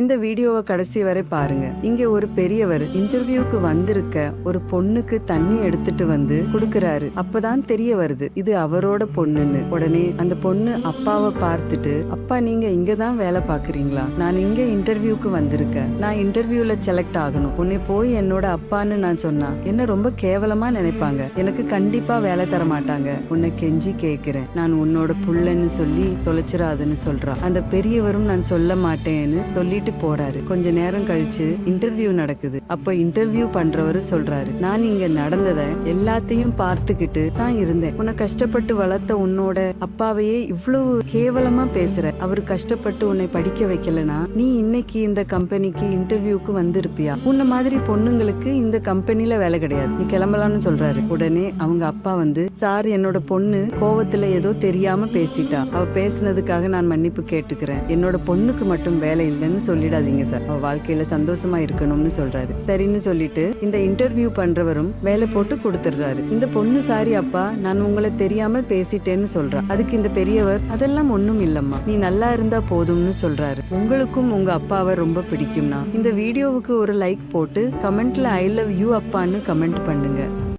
இந்த வீடியோவை கடைசி வரை பாருங்க. இங்க ஒரு பெரியவர் இன்டர்வியூக்கு வந்திருக்க ஒரு பொண்ணுக்கு தண்ணி எடுத்துட்டு வந்து கொடுக்கறாரு. அப்பதான் தெரிய வருது இது அவரோட பொண்ணுன்னு. உடனே அந்த பொண்ணு அப்பாவை பார்த்துட்டு அப்பா நீங்க இங்க தான் வேலை பாக்குறீங்களா நான் இங்க இன்டர்வியூக்கு வந்திருக்கேன். நான் இன்டர்வியூல செலக்ட் ஆகணும். உன்னை போய் என்னோட அப்பான்னு நான் சொன்னா என்ன ரொம்ப கேவலமா நினைப்பாங்க. எனக்கு கண்டிப்பா வேலை தர மாட்டாங்க. உன்னை கெஞ்சி கேக்குறேன். நான் உன்னோட புள்ளன்னு சொல்லி தொலைச்சிடாதுன்னு சொல்றான் அந்த பெரியவரும் நான் சொல்ல மாட்டேன்னு சொல்லிட்டு போறாரு. கொஞ்ச நேரம் கழிச்சு இன்டர்வியூ நடக்குது. அப்ப இன்டர்வியூ பண்றவரு சொல்றாரு நான் இங்க நடந்தத எல்லாத்தையும் பார்த்துக்கிட்டு தான் இருந்தேன். உன்னை கஷ்டப்பட்டு வளர்த்த உன்னோட அப்பாவையே இவ்வளவு கேவலமா பேசுற. அவரு கஷ்டப்பட்டு உன்னை படிக்க வைக்கலனா நீ இன்னைக்கு இந்த கம்பெனிக்கு இன்டர்வியூக்கு வந்திருப்பியா? உன்ன மாதிரி பொண்ணுங்களுக்கு இந்த கம்பெனில வேலை கிடையாது. நீ கிளம்பலாம்னு சொல்றாரு. உடனே அவங்க அப்பா வந்து சார் என்னோட பொண்ணு கோவத்துல ஏதோ தெரியாம பேசிட்டா. அவ பேசுனதுக்காக நான் மன்னிப்பு கேட்டுக்கிறேன். என்னோட பொண்ணுக்கு மட்டும் வேலை இல்லைன்னு சொல்லிடாதீங்க சார். அவ வாழ்க்கையில சந்தோஷமா இருக்கணும்னு சொல்றாரு. சரின்னு சொல்லிட்டு இந்த இன்டர்வியூ பண்றவரும் வேலை போட்டு கொடுத்துடுறாரு. இந்த பொண்ணு சாரி அப்பா நான் உங்களை தெரியாமல் பேசிட்டேன்னு சொல்றா. அதுக்கு இந்த பெரியவர் அதெல்லாம் ஒண்ணும் இல்லம்மா. நீ நல்லா இருந்தா போதும்னு சொல்றாரு. உங்களுக்கும் உங்க அப்பாவை ரொம்ப பிடிக்கும்னா இந்த வீடியோவுக்கு ஒரு லைக் போட்டு கமெண்ட்ல ஐ லவ் யூ அப்பான்னு கமெண்ட் பண்ணுங்க.